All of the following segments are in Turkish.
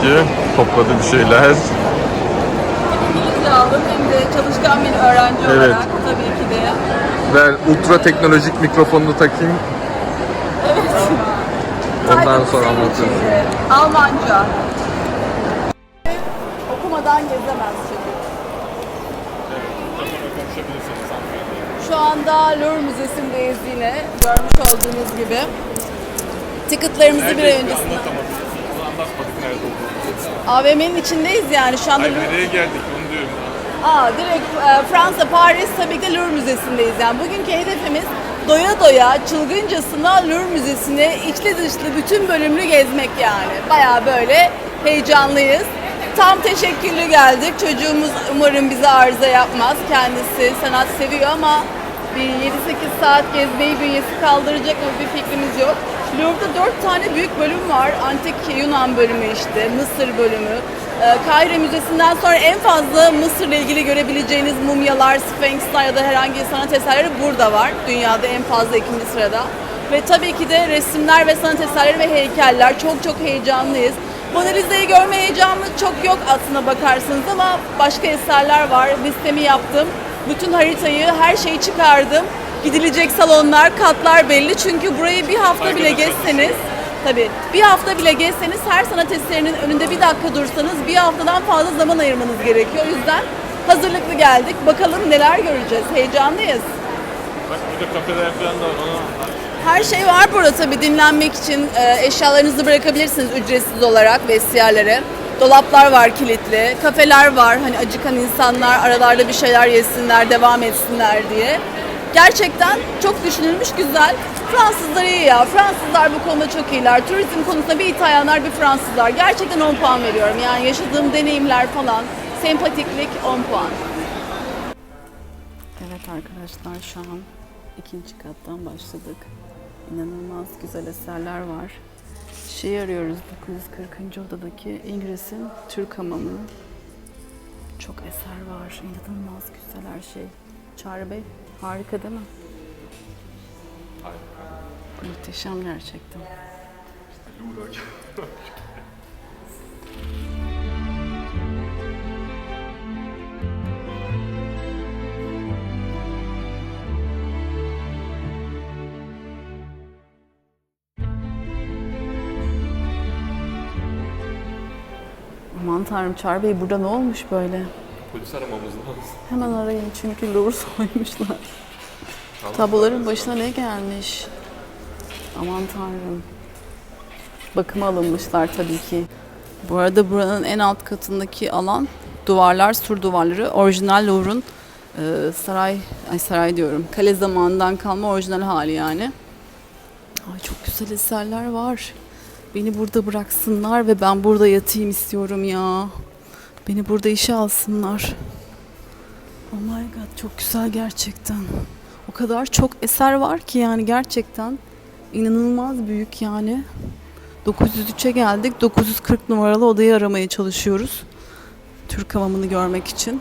ki topladı bir şeyler. İngilizce aldım hem de çalışkan bir öğrenci Evet. olarak tabii ki de. Ver ultra teknolojik mikrofonunu takayım. Ondan Sadece sonra senin de Almanca. Okumadan gezemez çocuk. Şu anda Louvre Müzesi'ndeyiz yine. Görmüş olduğunuz gibi. Ticketlarımızı bir ay öncesinden. Anlatmadık nerede olduğunu. AVM'nin içindeyiz yani şu anda. Hayır nereye geldik onu diyorum. Aa, direkt e, Fransa, Paris tabii ki Louvre Müzesi'ndeyiz. Yani bugünkü hedefimiz doya doya, çılgıncasına Louvre Müzesi'ni içli dışlı bütün bölümlü gezmek yani. Bayağı böyle heyecanlıyız. Tam teşekküllü geldik. Çocuğumuz umarım bize arıza yapmaz. Kendisi sanat seviyor ama bir 7-8 saat gezmeyi bünyesi kaldıracak mı bir fikrimiz yok. Louvre'da 4 tane büyük bölüm var. Antik Yunan bölümü işte, Mısır bölümü. Ee, Kahire Müzesi'nden sonra en fazla Mısır'la ilgili görebileceğiniz mumyalar, sphinxler ya da herhangi bir sanat eserleri burada var. Dünyada en fazla ikinci sırada. Ve tabii ki de resimler ve sanat eserleri ve heykeller. Çok çok heyecanlıyız. Mona Lisa'yı görme heyecanımız çok yok aslına bakarsınız ama başka eserler var. Listemi yaptım. Bütün haritayı, her şeyi çıkardım. Gidilecek salonlar, katlar belli. Çünkü burayı bir hafta bile gezseniz Tabii bir hafta bile gezseniz her sanat eserinin önünde bir dakika dursanız bir haftadan fazla zaman ayırmanız gerekiyor. O yüzden hazırlıklı geldik. Bakalım neler göreceğiz. Heyecanlıyız. Bak burada kafeler falan da var. Ona Her şey var burada tabii dinlenmek için e, eşyalarınızı bırakabilirsiniz ücretsiz olarak vestiyerlere. Dolaplar var kilitli, kafeler var hani acıkan insanlar aralarda bir şeyler yesinler, devam etsinler diye. Gerçekten çok düşünülmüş güzel. Fransızlar iyi ya. Fransızlar bu konuda çok iyiler. Turizm konusunda bir İtalyanlar bir Fransızlar. Gerçekten 10 puan veriyorum. Yani yaşadığım deneyimler falan. Sempatiklik 10 puan. Evet arkadaşlar şu an ikinci kattan başladık. İnanılmaz güzel eserler var. Şey arıyoruz 940. odadaki İngiliz'in Türk hamamı. Çok eser var. İnanılmaz güzel her şey. Çağrı Bey harika değil mi? Muhteşem gerçekten. Aman tanrım Çağrı Bey burada ne olmuş böyle? Polis aramamız lazım. Hemen arayın çünkü Louvre soymuşlar. Tabloların başına ne gelmiş? Aman tanrım. Bakıma alınmışlar tabii ki. Bu arada buranın en alt katındaki alan duvarlar, sur duvarları. Orijinal Louvre'un e, saray, ay saray diyorum, kale zamanından kalma orijinal hali yani. Ay çok güzel eserler var. Beni burada bıraksınlar ve ben burada yatayım istiyorum ya. Beni burada işe alsınlar. Oh my god çok güzel gerçekten. O kadar çok eser var ki yani gerçekten inanılmaz büyük yani. 903'e geldik. 940 numaralı odayı aramaya çalışıyoruz. Türk hamamını görmek için.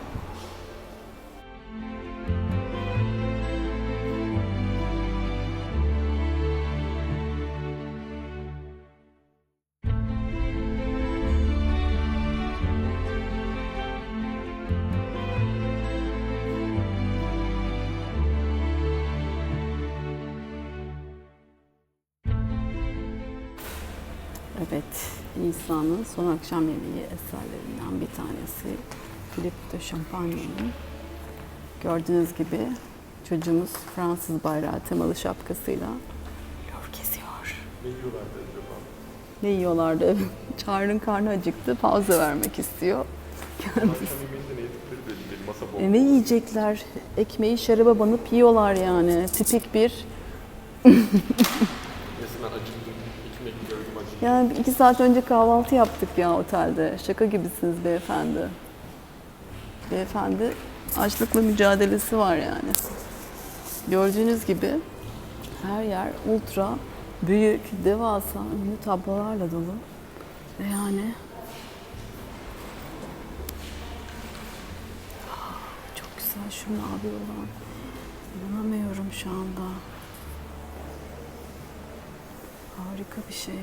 İsa'nın son akşam yemeği eserlerinden bir tanesi. Philippe de Champagne'nin. Gördüğünüz gibi çocuğumuz Fransız bayrağı temalı şapkasıyla Louvre geziyor. Ne yiyorlardı acaba? Ne yiyorlardı? Çağrı'nın karnı acıktı, pauza vermek istiyor. Bomba. E ne yiyecekler? Ekmeği şaraba banıp yiyorlar yani. Tipik bir Yani iki saat önce kahvaltı yaptık ya otelde. Şaka gibisiniz beyefendi. Beyefendi açlıkla mücadelesi var yani. Gördüğünüz gibi her yer ultra büyük, devasa ünlü tablolarla dolu. Ve yani Ah, çok güzel şu mavi olan. İnanamıyorum şu anda. Harika bir şey.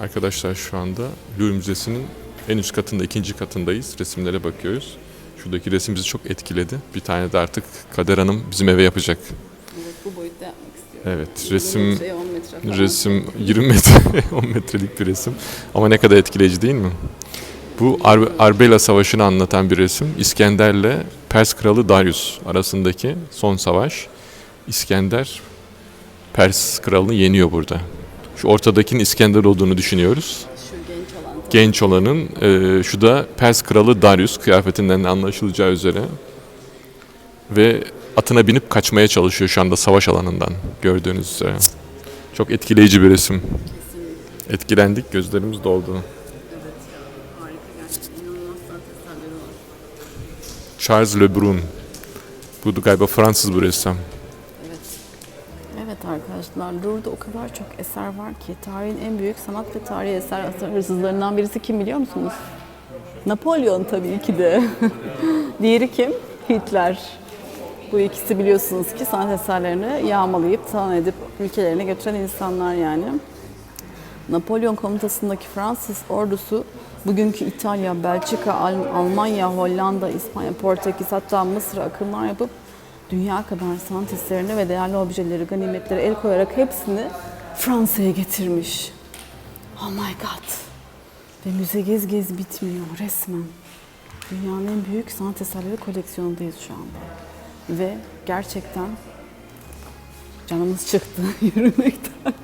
Arkadaşlar şu anda Louvre Müzesi'nin en üst katında, ikinci katındayız. Resimlere bakıyoruz. Şuradaki resim bizi çok etkiledi. Bir tane de artık Kader Hanım bizim eve yapacak. Evet, bu boyutta yapmak istiyorum. Evet, resim şey resim 20 metre, 10 metrelik bir resim. Ama ne kadar etkileyici değil mi? Bu Ar- Arbela Savaşı'nı anlatan bir resim. İskender'le Pers kralı Darius arasındaki son savaş. İskender Pers kralını yeniyor burada. Şu ortadakinin İskender olduğunu düşünüyoruz. Genç olan. Genç olanın e, şu da Pers kralı Darius kıyafetinden de anlaşılacağı üzere. Ve atına binip kaçmaya çalışıyor şu anda savaş alanından gördüğünüz üzere. Çok etkileyici bir resim. Etkilendik, gözlerimiz doldu. Charles Le Brun. Bu da galiba Fransız bu ressam. Evet. Evet arkadaşlar Louvre'da o kadar çok eser var ki tarihin en büyük sanat ve tarihi eser hırsızlarından birisi kim biliyor musunuz? Napolyon tabii ki de. Diğeri kim? Hitler. Bu ikisi biliyorsunuz ki sanat eserlerini yağmalayıp talan edip ülkelerine götüren insanlar yani. Napolyon komutasındaki Fransız ordusu bugünkü İtalya, Belçika, Al- Almanya, Hollanda, İspanya, Portekiz hatta Mısır'a akınlar yapıp dünya kadar sanat eserlerini ve değerli objeleri, ganimetleri el koyarak hepsini Fransa'ya getirmiş. Oh my god. Ve müze gez gez bitmiyor resmen. Dünyanın en büyük sanat eserleri koleksiyonundayız şu anda. Ve gerçekten canımız çıktı yürümekten.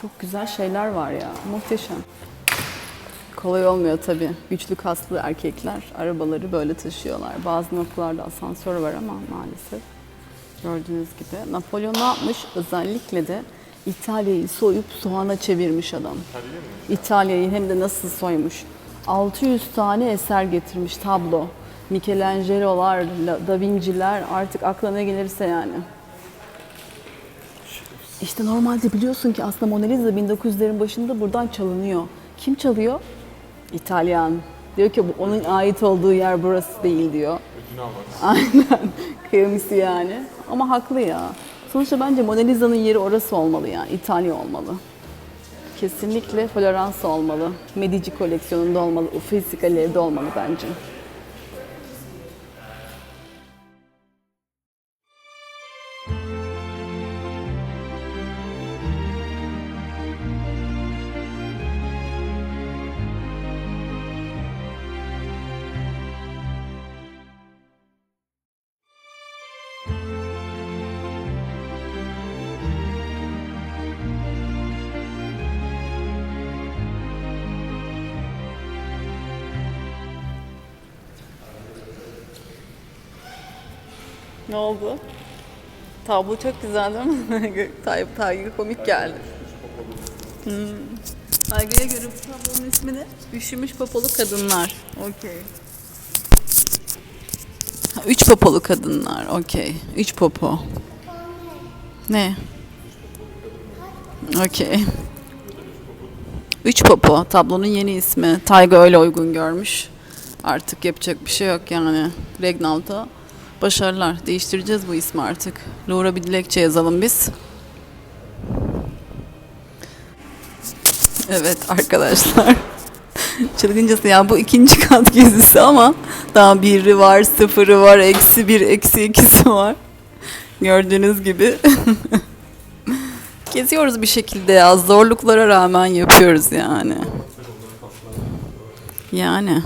Çok güzel şeyler var ya. Muhteşem. Kolay olmuyor tabii. Güçlü kaslı erkekler arabaları böyle taşıyorlar. Bazı noktalarda asansör var ama maalesef. Gördüğünüz gibi. Napolyon ne yapmış? Özellikle de İtalya'yı soyup soğana çevirmiş adam. İtalya'yı hem de nasıl soymuş. 600 tane eser getirmiş tablo. Michelangelo'lar, La- Da Vinci'ler artık aklına ne gelirse yani. İşte normalde biliyorsun ki aslında Mona Lisa 1900'lerin başında buradan çalınıyor. Kim çalıyor? İtalyan. Diyor ki bu onun ait olduğu yer burası değil diyor. Aynen. Kıyamisi yani. Ama haklı ya. Sonuçta bence Mona Lisa'nın yeri orası olmalı yani. İtalya olmalı. Kesinlikle Florence olmalı. Medici koleksiyonunda olmalı. Uffizi galeride olmalı bence. Oldu? Tablo çok güzel değil mi? Tayyip Tayyip komik geldi. Hmm. Saygıya göre bu tablonun ismi ne? Üşümüş popolu kadınlar. Okey. Üç popolu kadınlar. Okey. Üç popo. Ne? Okey. Üç popo. Tablonun yeni ismi. Tayga öyle uygun görmüş. Artık yapacak bir şey yok yani. Regnalt'a başarılar. Değiştireceğiz bu ismi artık. Louvre'a bir dilekçe yazalım biz. Evet arkadaşlar. Çılgıncası ya bu ikinci kat gezisi ama daha biri var, sıfırı var, eksi bir, eksi ikisi var. Gördüğünüz gibi. Geziyoruz bir şekilde ya. Zorluklara rağmen yapıyoruz yani. Yani.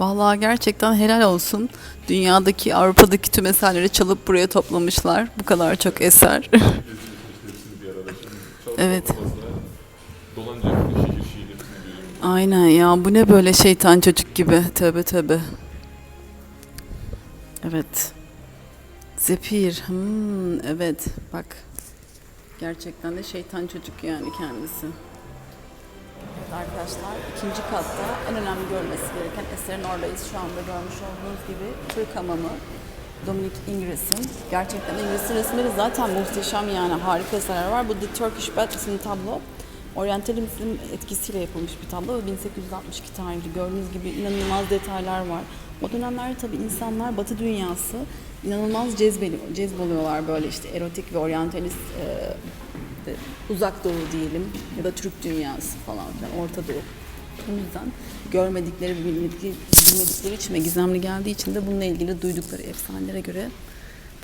Vallahi gerçekten helal olsun. Dünyadaki, Avrupa'daki tüm eserleri çalıp buraya toplamışlar. Bu kadar çok eser. evet. Aynen ya. Bu ne böyle şeytan çocuk gibi. Tövbe tövbe. Evet. Zephyr. Hmm, evet. Bak. Gerçekten de şeytan çocuk yani kendisi. Evet arkadaşlar ikinci katta en önemli görmesi gereken eserin oradayız. Şu anda görmüş olduğunuz gibi Türk hamamı. Dominic Ingres'in. Gerçekten Ingres'in resimleri zaten muhteşem yani harika eserler var. Bu The Turkish Bath isimli tablo. Oryantalizmin etkisiyle yapılmış bir tablo ve 1862 tarihli. Gördüğünüz gibi inanılmaz detaylar var. O dönemlerde tabii insanlar Batı dünyası inanılmaz cezbeli, cezboluyorlar böyle işte erotik ve oryantalist e, de- uzak doğu diyelim ya da Türk dünyası falan filan Orta Doğu. O yüzden görmedikleri, bilmedikleri, bilmedikleri için ve gizemli geldiği için de bununla ilgili duydukları efsanelere göre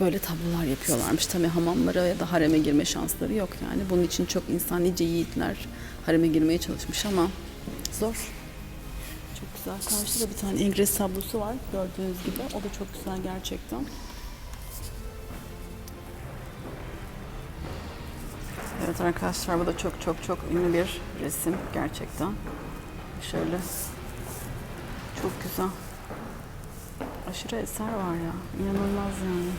böyle tablolar yapıyorlarmış. Tabii hamamlara ya da hareme girme şansları yok yani. Bunun için çok insanice yiğitler hareme girmeye çalışmış ama zor. Çok güzel. Karşıda bir tane Ingres tablosu var gördüğünüz gibi. O da çok güzel gerçekten. Evet arkadaşlar bu da çok çok çok ünlü bir resim gerçekten. Şöyle çok güzel. Aşırı eser var ya. İnanılmaz yani.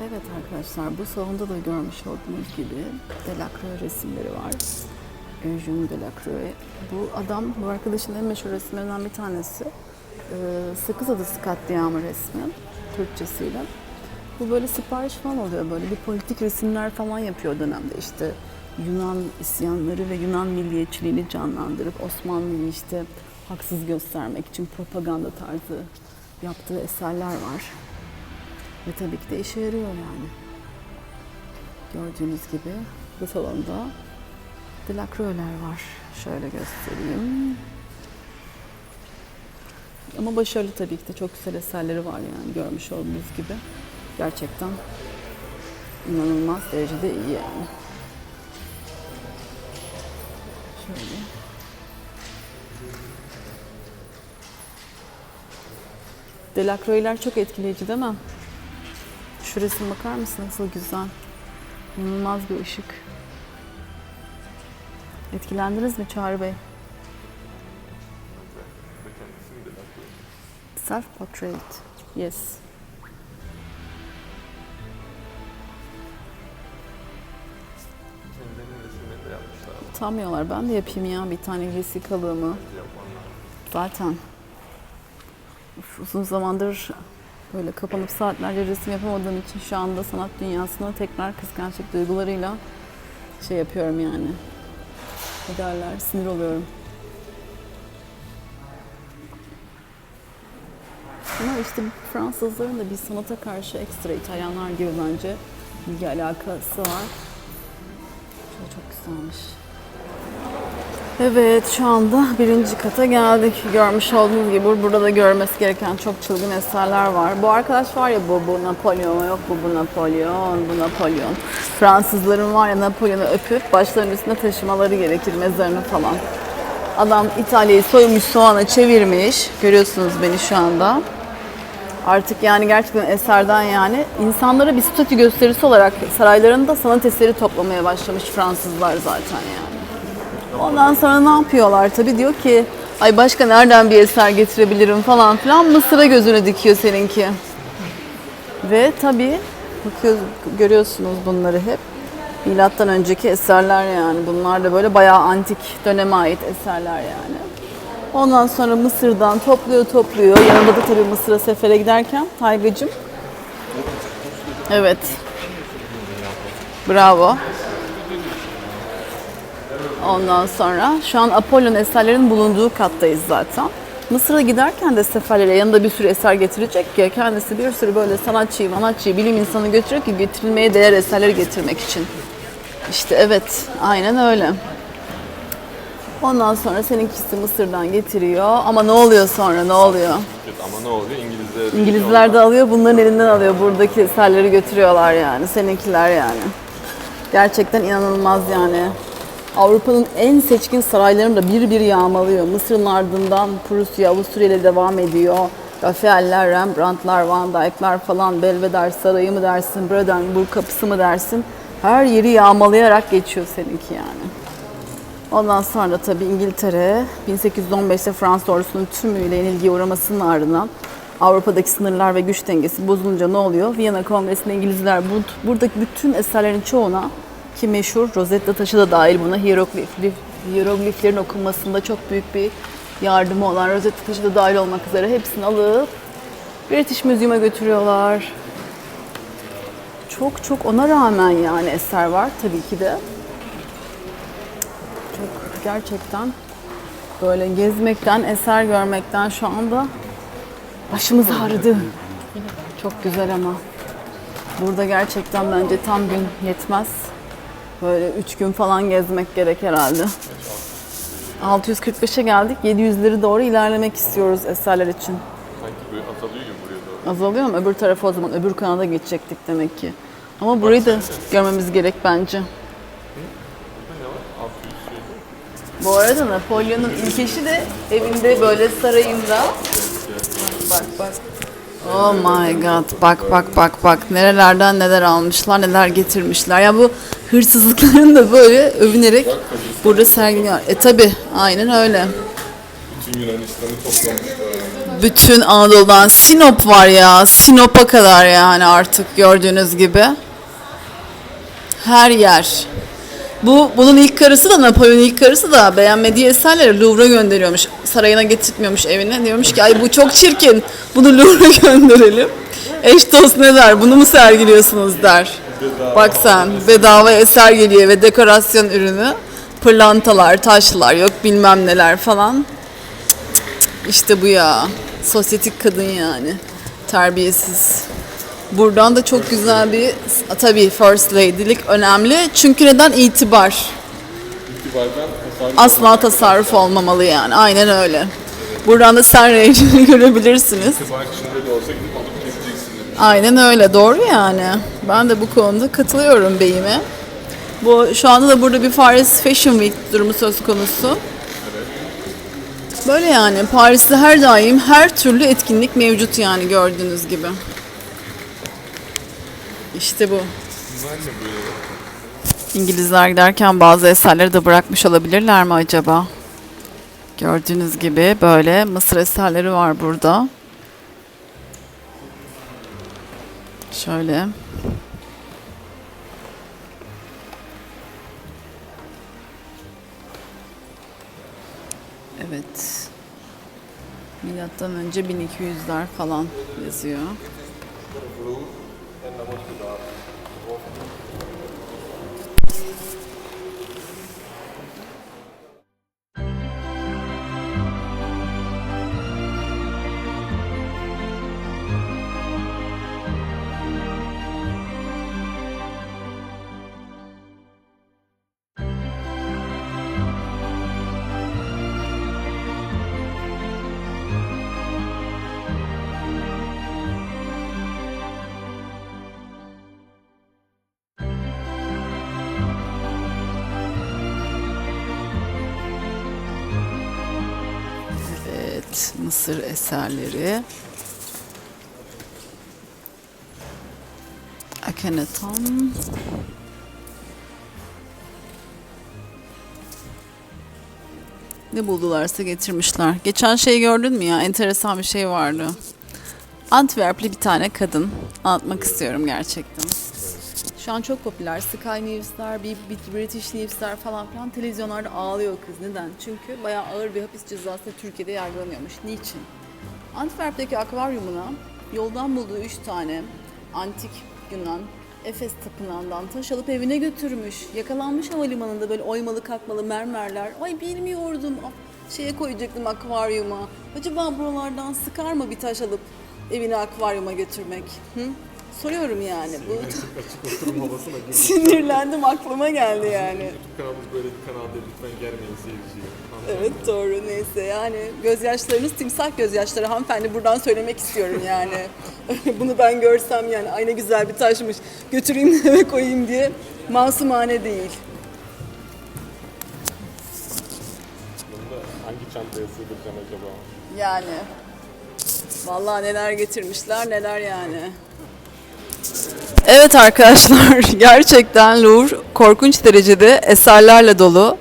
Evet arkadaşlar bu salonda da görmüş olduğunuz gibi Delacroix resimleri var. Eugène Delacroix. Bu adam, bu arkadaşın en meşhur resimlerinden bir tanesi. Ee, Sakız Adası katliamı resmi. Türkçesiyle. Bu böyle sipariş falan oluyor böyle bir politik resimler falan yapıyor dönemde işte Yunan isyanları ve Yunan milliyetçiliğini canlandırıp Osmanlı'yı işte haksız göstermek için propaganda tarzı yaptığı eserler var. Ve tabii ki de işe yarıyor yani. Gördüğünüz gibi bu salonda Delacroix'ler var. Şöyle göstereyim. Ama başarılı tabii ki de çok güzel eserleri var yani görmüş olduğunuz gibi. Gerçekten inanılmaz derecede iyi yani. Şöyle. Delacroix'ler çok etkileyici değil mi? Şu bakar mısın nasıl güzel. İnanılmaz bir ışık. Etkilendiniz mi Çağrı Bey? Self portrait. Yes. Utanmıyorlar. Ben de yapayım ya bir tane vesikalığımı. Zaten. Uzun zamandır böyle kapanıp saatlerce resim yapamadığım için şu anda sanat dünyasına tekrar kıskançlık duygularıyla şey yapıyorum yani. Ne derler? Sinir oluyorum. Ama işte Fransızların da bir sanata karşı ekstra İtalyanlar gibi bence ilgi alakası var. Çok, çok güzelmiş. Evet şu anda birinci kata geldik. Görmüş olduğunuz gibi burada da görmesi gereken çok çılgın eserler var. Bu arkadaş var ya bu, bu Napolyon yok bu, bu Napolyon, bu Napolyon. Fransızların var ya Napolyon'u öpüp başlarının üstüne taşımaları gerekir mezarını falan. Adam İtalya'yı soymuş soğana çevirmiş. Görüyorsunuz beni şu anda. Artık yani gerçekten eserden yani insanlara bir statü gösterisi olarak saraylarında sanat eseri toplamaya başlamış Fransızlar zaten yani. Ondan sonra ne yapıyorlar tabii diyor ki ay başka nereden bir eser getirebilirim falan filan Mısır'a gözünü dikiyor seninki. Ve tabii bakıyoruz, görüyorsunuz bunları hep. Milattan önceki eserler yani. Bunlar da böyle bayağı antik döneme ait eserler yani. Ondan sonra Mısır'dan topluyor topluyor. Yanında da tabii Mısır'a sefere giderken Taygacım. Evet. Bravo. Ondan sonra şu an Apollon eserlerin bulunduğu kattayız zaten. Mısır'a giderken de seferlere yanında bir sürü eser getirecek ya kendisi bir sürü böyle sanatçıyı, manatçıyı, bilim insanı götürüyor ki getirilmeye değer eserleri getirmek için. İşte evet, aynen öyle. Ondan sonra seninkisi Mısır'dan getiriyor ama ne oluyor sonra ne oluyor? Ama ne oluyor? İngilizler İngilizler de alıyor bunların elinden alıyor buradaki eserleri götürüyorlar yani seninkiler yani. Gerçekten inanılmaz yani. Avrupa'nın en seçkin saraylarını da bir bir yağmalıyor. Mısır'ın ardından Prusya, Avusturya ile devam ediyor. Rafael'ler, Rembrandt'lar, Van Dyck'lar falan, Belvedere Sarayı mı dersin, Brandenburg Kapısı mı dersin. Her yeri yağmalayarak geçiyor seninki yani. Ondan sonra tabii İngiltere 1815'te Fransız ordusunun tümüyle yenilgiye uğramasının ardından Avrupa'daki sınırlar ve güç dengesi bozulunca ne oluyor? Viyana Kongresi'nde İngilizler bu, buradaki bütün eserlerin çoğuna ki meşhur Rosetta taşı da dahil buna hieroglif, hierogliflerin okunmasında çok büyük bir yardımı olan Rosetta taşı da dahil olmak üzere hepsini alıp British Museum'a götürüyorlar. Çok çok ona rağmen yani eser var tabii ki de çok gerçekten böyle gezmekten, eser görmekten şu anda başımız ağrıdı. Çok güzel ama. Burada gerçekten bence tam gün yetmez. Böyle 3 gün falan gezmek gerek herhalde. 645'e geldik. 700'leri doğru ilerlemek istiyoruz eserler için. Sanki böyle azalıyor gibi buraya doğru. Azalıyor mu? Öbür tarafa o zaman öbür kanada geçecektik demek ki. Ama burayı da görmemiz gerek bence. Bu arada Napolyon'un ilk eşi de evinde böyle sarayında. Bak bak. Oh my god. Bak bak bak bak. Nerelerden neler almışlar, neler getirmişler. Ya bu hırsızlıkların da böyle övünerek burada sergiliyor. E tabi aynen öyle. Bütün Yunanistan'ı toplamışlar. Bütün Anadolu'dan Sinop var ya. Sinop'a kadar yani artık gördüğünüz gibi. Her yer. Bu bunun ilk karısı da Napolyon'un ilk karısı da beğenmediği eserleri Louvre'a gönderiyormuş. Sarayına getirtmiyormuş evine. Diyormuş ki ay bu çok çirkin. Bunu Louvre'a gönderelim. Eş dost ne der? Bunu mu sergiliyorsunuz der. Bak sen bedava eser geliyor ve dekorasyon ürünü. Pırlantalar, taşlar yok bilmem neler falan. İşte bu ya. Sosyetik kadın yani. Terbiyesiz. Buradan da çok güzel bir tabii first lady'lik önemli. Çünkü neden itibar? İtibardan tasarruf Asla tasarruf olmamalı yani. Aynen öyle. Buradan da sen görebilirsiniz. itibar içinde de olsa Aynen öyle. Doğru yani. Ben de bu konuda katılıyorum beyime. Bu şu anda da burada bir Paris Fashion Week durumu söz konusu. Böyle yani Paris'te her daim her türlü etkinlik mevcut yani gördüğünüz gibi. İşte bu. İngilizler giderken bazı eserleri de bırakmış olabilirler mi acaba? Gördüğünüz gibi böyle Mısır eserleri var burada. Şöyle. Evet. Milattan önce 1200'ler falan yazıyor. Mısır eserleri. Akhenaton. Ne buldularsa getirmişler. Geçen şey gördün mü ya? Enteresan bir şey vardı. Antwerpli bir tane kadın. Anlatmak istiyorum gerçekten. Şu an çok popüler. Sky News'lar, British News'lar falan filan televizyonlarda ağlıyor kız. Neden? Çünkü bayağı ağır bir hapis cezası Türkiye'de yargılanıyormuş. Niçin? Antwerp'teki akvaryumuna yoldan bulduğu üç tane antik Yunan Efes tapınağından taş alıp evine götürmüş. Yakalanmış havalimanında böyle oymalı kalkmalı mermerler. Ay bilmiyordum. Ah, Şeye koyacaktım akvaryuma. Acaba buralardan sıkar mı bir taş alıp evine akvaryuma götürmek? Hı? Soruyorum yani. Bu Açık oturum havasına girmiş. Sinirlendim aklıma geldi yani. Kanalımız böyle bir kanal değil. Lütfen gelmeyin seyirciye. Evet doğru neyse yani gözyaşlarınız timsah gözyaşları hanımefendi buradan söylemek istiyorum yani. Bunu ben görsem yani ay ne güzel bir taşmış götüreyim eve koyayım diye masumane değil. Bunu da hangi çantaya sığdıracaksın acaba? Yani vallahi neler getirmişler neler yani. Evet arkadaşlar gerçekten Louvre korkunç derecede eserlerle dolu.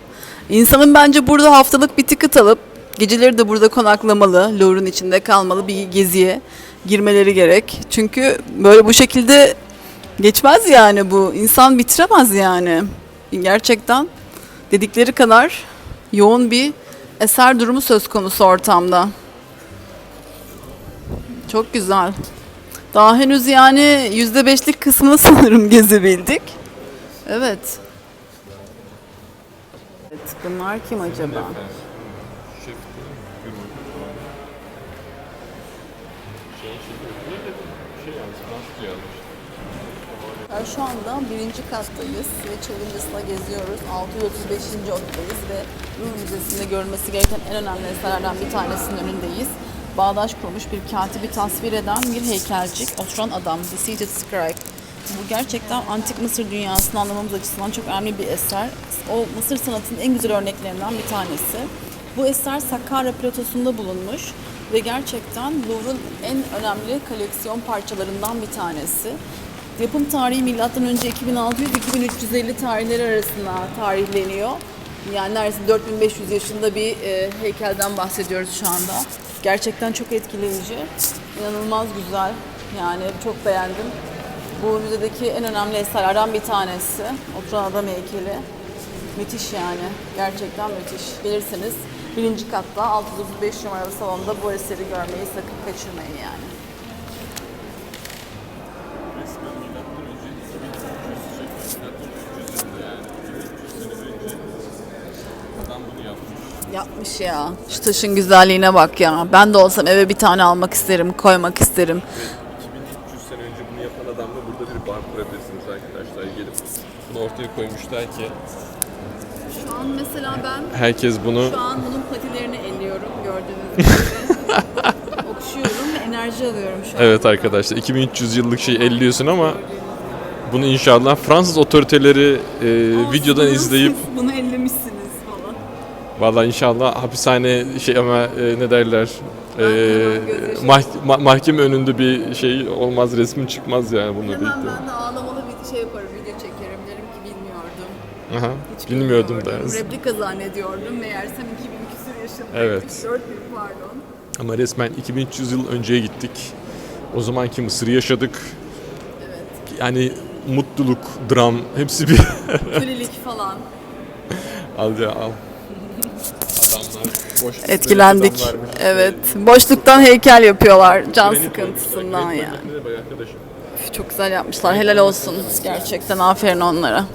İnsanın bence burada haftalık bir ticket alıp geceleri de burada konaklamalı, Louvre'un içinde kalmalı bir geziye girmeleri gerek. Çünkü böyle bu şekilde geçmez yani bu. İnsan bitiremez yani. Gerçekten dedikleri kadar yoğun bir eser durumu söz konusu ortamda. Çok güzel. Daha henüz yani yüzde beşlik kısmını sanırım gezebildik. Evet. Evet, bunlar kim acaba? Şey, şey, yani Şu anda birinci kattayız ve çılgıncasına geziyoruz. 635. ottayız ve Louvre Müzesi'nde görülmesi gereken en önemli eserlerden bir tanesinin önündeyiz. Bağdaş kurmuş bir katibi tasvir eden bir heykelcik, oturan adam, The Seated Scribe. Bu gerçekten antik Mısır dünyasını anlamamız açısından çok önemli bir eser. O Mısır sanatının en güzel örneklerinden bir tanesi. Bu eser Sakkara platosunda bulunmuş ve gerçekten Louvre'un en önemli koleksiyon parçalarından bir tanesi. Yapım tarihi milattan önce 2600-2350 tarihleri arasında tarihleniyor. Yani neredeyse 4500 yaşında bir e, heykelden bahsediyoruz şu anda. Gerçekten çok etkileyici, inanılmaz güzel. Yani çok beğendim. Bu müzedeki en önemli eserlerden bir tanesi. Oturan adam heykeli. Müthiş yani. Gerçekten müthiş. Gelirseniz birinci katta 635 numaralı salonda bu eseri görmeyi sakın kaçırmayın yani. Resmen milattan önce 2300 milattan 300 yılında yani 2300 sene önce adam bunu yapmış. Ya. Şu taşın güzelliğine bak ya. Ben de olsam eve bir tane almak isterim, koymak isterim. 2300 sene önce bunu yapan adamla burada bir bar kurabilirsiniz arkadaşlar. Gelip bunu ortaya koymuşlar ki Şu an mesela ben herkes bunu şu an bunun patilerini elliyorum gördüğünüz gibi. Okşuyorum ve enerji alıyorum şu an. Evet arkadaşlar 2300 yıllık şey elliyorsun ama bunu inşallah Fransız otoriteleri e, videodan izleyip siz bunu ellemişsiniz. Vallahi inşallah hapishane şey ama e, ne derler e, hemen mah- ma- mahkeme önünde bir şey olmaz resmin çıkmaz yani bununla Hemen birlikte. ben de ağlamalı bir şey yaparım, video çekerim. Derim ki bilmiyordum. Aha, Hiç bilmiyordum bilmiyordum. dersin. Replika zannediyordum. Meğersem 2000 küsur yaşındaymış. Evet. 4000 pardon. Ama resmen 2300 yıl önceye gittik. O zamanki Mısır'ı yaşadık. Evet. Yani mutluluk, dram hepsi bir Kölelik falan. al ya al. Adamlar boş Etkilendik. Evet. Boşluktan heykel yapıyorlar. Can Granit sıkıntısından yani. Arkadaşım. Çok güzel yapmışlar. Helal olsun. Gerçekten aferin onlara.